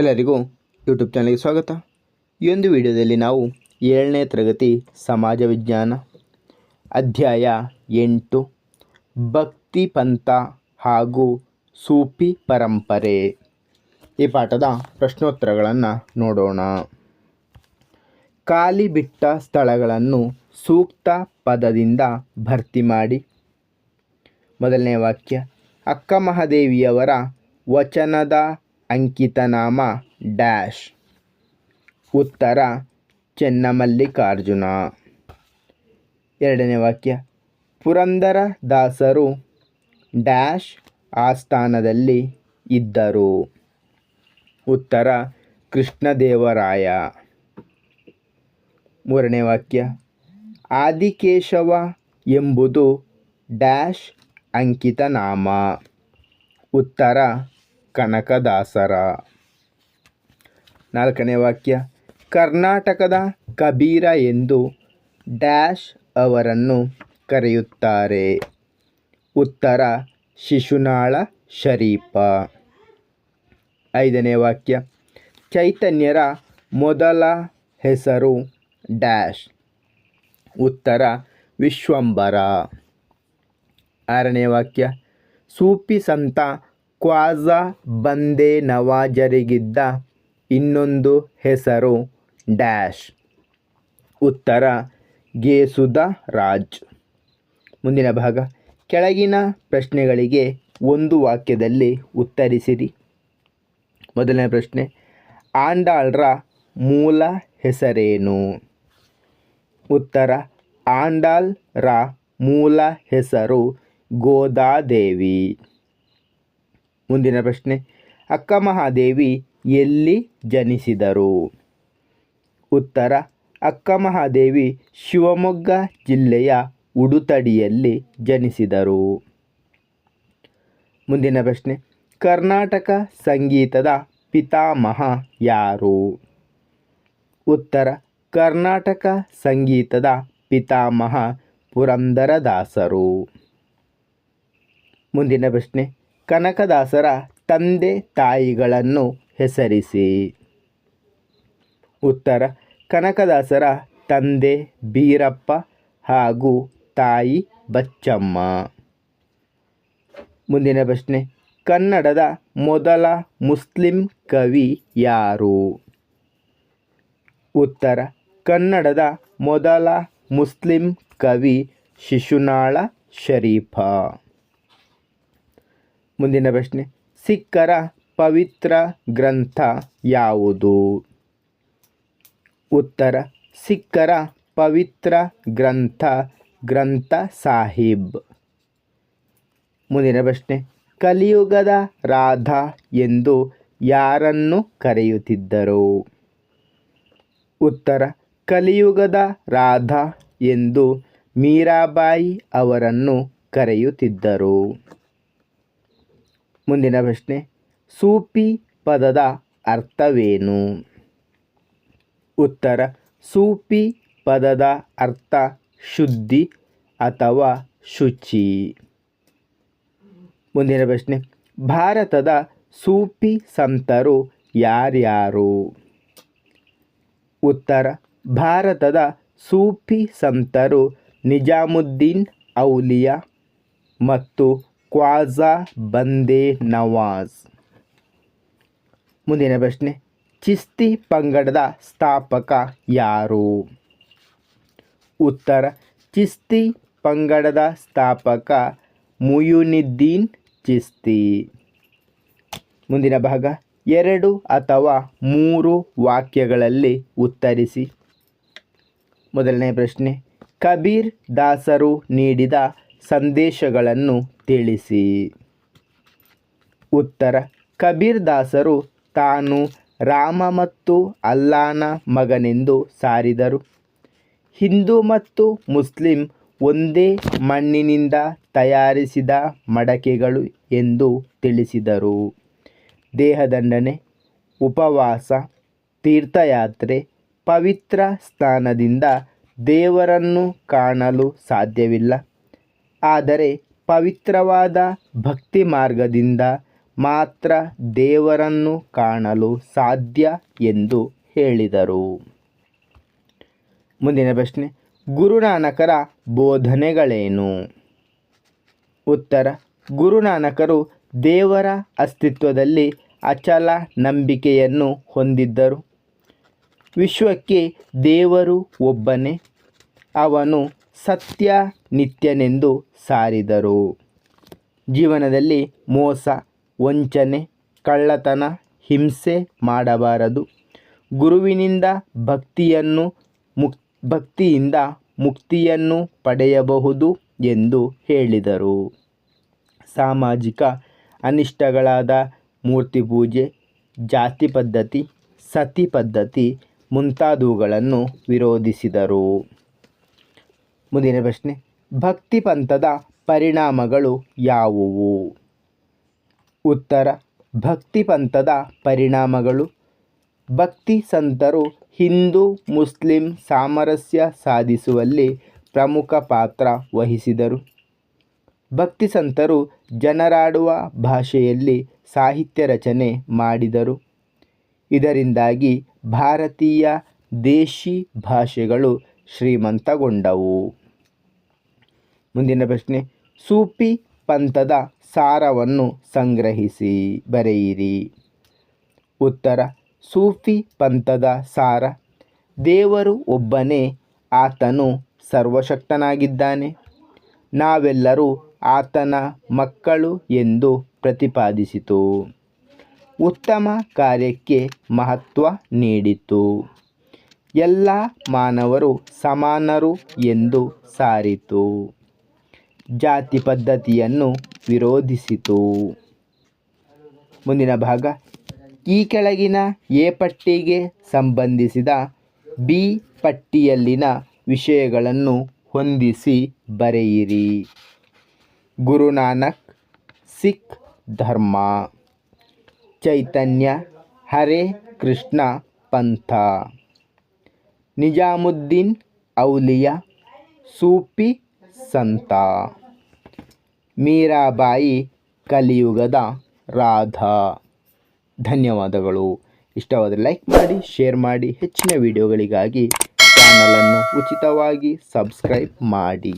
ಎಲ್ಲರಿಗೂ ಯೂಟ್ಯೂಬ್ ಚಾನಲ್ಗೆ ಸ್ವಾಗತ. ಈ ಒಂದು ವಿಡಿಯೋದಲ್ಲಿ ನಾವು ಏಳನೇ ತರಗತಿ ಸಮಾಜ ವಿಜ್ಞಾನ ಅಧ್ಯಾಯ ಎಂಟು, ಭಕ್ತಿ ಪಂಥ ಹಾಗೂ ಸೂಫಿ ಪರಂಪರೆ ಈ ಪಾಠದ ಪ್ರಶ್ನೋತ್ತರಗಳನ್ನು ನೋಡೋಣ. ಖಾಲಿ ಬಿಟ್ಟ ಸ್ಥಳಗಳನ್ನು ಸೂಕ್ತ ಪದದಿಂದ ಭರ್ತಿ ಮಾಡಿ. ಮೊದಲನೇ ವಾಕ್ಯ, ಅಕ್ಕ ಮಹಾದೇವಿಯವರ ವಚನದ ಅಂಕಿತನಾಮ, ಡ್ಯಾಶ್. ಉತ್ತರ, ಚೆನ್ನಮಲ್ಲಿಕಾರ್ಜುನ. ಎರಡನೇ ವಾಕ್ಯ. ಪುರಂದರ ದಾಸರು ಡ್ಯಾಶ್ ಆಸ್ಥಾನದಲ್ಲಿ ಇದ್ದರು. ಉತ್ತರ, ಕೃಷ್ಣದೇವರಾಯ. ಮೂರನೇ ವಾಕ್ಯ. ಆದಿಕೇಶವ ಎಂಬುದು ಡ್ಯಾಶ್ ಅಂಕಿತನಾಮ. ಉತ್ತರ ಕನಕದಾಸರ. ನಾಲ್ಕನೇ ವಾಕ್ಯ, ಕರ್ನಾಟಕದ ಕಬೀರ ಎಂದು ಡ್ಯಾಶ್ ಅವರನ್ನು ಕರೆಯುತ್ತಾರೆ. ಉತ್ತರ, ಶಿಶುನಾಳ ಶರೀಫ ಐದನೇ ವಾಕ್ಯ, ಚೈತನ್ಯರ ಮೊದಲ ಹೆಸರು ಡ್ಯಾಶ್ ಉತ್ತರ ವಿಶ್ವಂಬರ ಆರನೇ ವಾಕ್ಯ, ಸೂಪಿ ಸಂತ ಕ್ವಾಜಾ ಬಂದೆ ನವಾಜರಿಗಿದ್ದ ಇನ್ನೊಂದು ಹೆಸರು ಡ್ಯಾಶ್. ಉತ್ತರ, ಗೇಸುದ ರಾಜ್. ಮುಂದಿನ ಭಾಗ. ಕೆಳಗಿನ ಪ್ರಶ್ನೆಗಳಿಗೆ ಒಂದು ವಾಕ್ಯದಲ್ಲಿ ಉತ್ತರಿಸಿರಿ. ಮೊದಲನೇ ಪ್ರಶ್ನೆ, ಆಂಡಾಳ್ರ ಮೂಲ ಹೆಸರೇನು? ಉತ್ತರ ಆಂಡಾಲ್ರ ಮೂಲ ಹೆಸರು ಗೋದಾದೇವಿ. ಮುಂದಿನ ಪ್ರಶ್ನೆ. ಅಕ್ಕ ಮಹಾದೇವಿ ಎಲ್ಲಿ ಜನಿಸಿದರು? ಉತ್ತರ, ಅಕ್ಕ ಮಹಾದೇವಿ ಶಿವಮೊಗ್ಗ ಜಿಲ್ಲೆಯ ಉಡುತಡಿಯಲ್ಲಿ ಜನಿಸಿದರು. ಮುಂದಿನ ಪ್ರಶ್ನೆ, ಕರ್ನಾಟಕ ಸಂಗೀತದ ಪಿತಾಮಹ ಯಾರು? ಉತ್ತರ, ಕರ್ನಾಟಕ ಸಂಗೀತದ ಪಿತಾಮಹ ಪುರಂದರದಾಸರು. ಮುಂದಿನ ಪ್ರಶ್ನೆ ಕನಕದಾಸರ ತಂದೆ ತಾಯಿಗಳನ್ನು ಹೆಸರಿಸಿ. ಉತ್ತರ, ಕನಕದಾಸರ ತಂದೆ ಬೀರಪ್ಪ ಹಾಗೂ ತಾಯಿ ಬಚ್ಚಮ್ಮ. ಮುಂದಿನ ಪ್ರಶ್ನೆ, ಕನ್ನಡದ ಮೊದಲ ಮುಸ್ಲಿಂ ಕವಿ ಯಾರು? ಉತ್ತರ, ಕನ್ನಡದ ಮೊದಲ ಮುಸ್ಲಿಂ ಕವಿ ಶಿಶುನಾಳ ಶರೀಫ. ಮುಂದಿನ ಪ್ರಶ್ನೆ. ಸಿಖ್ಖರ ಪವಿತ್ರ ಗ್ರಂಥ ಯಾವುದು? ಉತ್ತರ, ಸಿಖ್ಖರ ಪವಿತ್ರ ಗ್ರಂಥ ಗ್ರಂಥ ಸಾಹಿಬ್. ಮುಂದಿನ ಪ್ರಶ್ನೆ. ಕಲಿಯುಗದ ರಾಧಾ ಎಂದು ಯಾರನ್ನು ಕರೆಯುತ್ತಿದ್ದರು? ಉತ್ತರ, ಕಲಿಯುಗದ ರಾಧಾ ಎಂದು ಮೀರಾಬಾಯಿ ಅವರನ್ನು ಕರೆಯುತ್ತಿದ್ದರು. ಮುಂದಿನ ಪ್ರಶ್ನೆ. ಸೂಫಿ ಪದದ ಅರ್ಥವೇನು? ಉತ್ತರ ಸೂಫಿ ಪದದ ಅರ್ಥ ಶುದ್ಧಿ ಅಥವಾ ಶುಚಿ? ಮುಂದಿನ ಪ್ರಶ್ನೆ. ಭಾರತದ ಸೂಫಿ ಸಂತರು ಯಾರ್ಯಾರು? ಉತ್ತರ, ಭಾರತದ ಸೂಫಿ ಸಂತರು ನಿಜಾಮುದ್ದೀನ್ ಔಲಿಯಾ ಮತ್ತು ಕ್ವಾಜಾ ಬಂದೆ ನವಾಜ್. ಮುಂದಿನ ಪ್ರಶ್ನೆ, ಚಿಸ್ತಿ ಪಂಗಡದ ಸ್ಥಾಪಕ ಯಾರು? ಉತ್ತರ, ಚಿಸ್ತಿ ಪಂಗಡದ ಸ್ಥಾಪಕ ಮುಯುನಿದ್ದೀನ್ ಚಿಸ್ತಿ. ಮುಂದಿನ ಭಾಗ, ಎರಡು ಅಥವಾ ಮೂರು ವಾಕ್ಯಗಳಲ್ಲಿ ಉತ್ತರಿಸಿ. ಮೊದಲನೇ ಪ್ರಶ್ನೆ, ಕಬೀರ್ ದಾಸರು ನೀಡಿದ ಸಂದೇಶಗಳನ್ನು ತಿಳಿಸಿ. ಉತ್ತರ, ಕಬೀರ್ ದಾಸರು ತಾನು ರಾಮ ಮತ್ತು ಅಲ್ಲಾನ ಮಗನೆಂದು ಸಾರಿದರು. ಹಿಂದೂ ಮತ್ತು ಮುಸ್ಲಿಂ ಒಂದೇ ಮಣ್ಣಿನಿಂದ ತಯಾರಿಸಿದ ಮಡಕೆಗಳು ಎಂದು ತಿಳಿಸಿದರು. ದೇಹದಂಡನೆ, ಉಪವಾಸ, ತೀರ್ಥಯಾತ್ರೆ, ಪವಿತ್ರ ಸ್ಥಾನದಿಂದ ದೇವರನ್ನು ಕಾಣಲು ಸಾಧ್ಯವಿಲ್ಲ. ಆದರೆ ಪವಿತ್ರವಾದ ಭಕ್ತಿ ಮಾರ್ಗದಿಂದ ಮಾತ್ರ ದೇವರನ್ನು ಕಾಣಲು ಸಾಧ್ಯ ಎಂದು ಹೇಳಿದರು. ಮುಂದಿನ ಪ್ರಶ್ನೆ, ಗುರುನಾನಕರ ಬೋಧನೆಗಳೇನು? ಉತ್ತರ, ಗುರುನಾನಕರು ದೇವರ ಅಸ್ತಿತ್ವದಲ್ಲಿ ಅಚಲ ನಂಬಿಕೆಯನ್ನು ಹೊಂದಿದ್ದರು. ವಿಶ್ವಕ್ಕೆ ದೇವರು ಒಬ್ಬನೇ. ಅವನು ಸತ್ಯ ನಿತ್ಯನೆಂದು ಸಾರಿದರು. ಜೀವನದಲ್ಲಿ ಮೋಸ, ವಂಚನೆ, ಕಳ್ಳತನ, ಹಿಂಸೆ ಮಾಡಬಾರದು. ಗುರುವಿನಿಂದ ಭಕ್ತಿಯನ್ನು ಮುಕ್ ಭಕ್ತಿಯಿಂದ ಮುಕ್ತಿಯನ್ನು ಪಡೆಯಬಹುದು ಎಂದು ಹೇಳಿದರು. ಸಾಮಾಜಿಕ ಅನಿಷ್ಟಗಳಾದ ಮೂರ್ತಿ ಪೂಜೆ, ಜಾತಿ ಪದ್ಧತಿ, ಸತಿ ಪದ್ಧತಿ ಮುಂತಾದವುಗಳನ್ನು ವಿರೋಧಿಸಿದರು. ಮುಂದಿನ ಪ್ರಶ್ನೆ. ಭಕ್ತಿ ಪಂಥದ ಪರಿಣಾಮಗಳು ಯಾವುವು? ಉತ್ತರ ಭಕ್ತಿ ಪಂಥದ ಪರಿಣಾಮಗಳು. ಭಕ್ತಿ ಸಂತರು ಹಿಂದೂ, ಮುಸ್ಲಿಂ ಸಾಮರಸ್ಯ ಸಾಧಿಸುವಲ್ಲಿ ಪ್ರಮುಖ ಪಾತ್ರ ವಹಿಸಿದರು. ಭಕ್ತಿ ಸಂತರು ಜನರಾಡುವ ಭಾಷೆಯಲ್ಲಿ ಸಾಹಿತ್ಯ ರಚನೆ ಮಾಡಿದರು. ಇದರಿಂದಾಗಿ ಭಾರತೀಯ ದೇಶಿ ಭಾಷೆಗಳು ಶ್ರೀಮಂತಗೊಂಡವು. ಮುಂದಿನ ಪ್ರಶ್ನೆ. ಸೂಫಿ ಪಂಥದ ಸಾರವನ್ನು ಸಂಗ್ರಹಿಸಿ ಬರೆಯಿರಿ. ಉತ್ತರ, ಸೂಫಿ ಪಂಥದ ಸಾರ. ದೇವರು ಒಬ್ಬನೇ, ಆತನು ಸರ್ವಶಕ್ತನಾಗಿದ್ದಾನೆ. ನಾವೆಲ್ಲರೂ ಆತನ ಮಕ್ಕಳು ಎಂದು ಪ್ರತಿಪಾದಿಸಿತು. ಉತ್ತಮ ಕಾರ್ಯಕ್ಕೆ ಮಹತ್ವ ನೀಡಿತು. ಎಲ್ಲ ಮಾನವರು ಸಮಾನರು ಎಂದು ಸಾರಿತು. ಜಾತಿ ಪದ್ಧತಿಯನ್ನು ವಿರೋಧಿಸಿತು. ಮುಂದಿನ ಭಾಗ. ಈ ಕೆಳಗಿನ ಎ ಪಟ್ಟಿಗೆ ಸಂಬಂಧಿಸಿದ ಬಿ ಪಟ್ಟಿಯಲ್ಲಿನ ವಿಷಯಗಳನ್ನು ಹೊಂದಿಸಿ ಬರೆಯಿರಿ. ಗುರುನಾನಕ್ ಸಿಖ್ ಧರ್ಮ. ಚೈತನ್ಯ ಹರೇ ಕೃಷ್ಣ ಪಂಥ. ನಿಜಾಮುದ್ದೀನ್ ಔಲಿಯಾ ಸೂಫಿ ಸಂತ. ಮೀರಾಬಾಯಿ, ಕಲಿಯುಗದ ರಾಧಾ. ಧನ್ಯವಾದಗಳು. ಇಷ್ಟವಾದರೆ ಲೈಕ್ ಮಾಡಿ, ಶೇರ್ ಮಾಡಿ. ಹೆಚ್ಚಿನ ವಿಡಿಯೋಗಳಿಗಾಗಿ ಚಾನಲನ್ನು ಉಚಿತವಾಗಿ ಸಬ್ಸ್ಕ್ರೈಬ್ ಮಾಡಿ.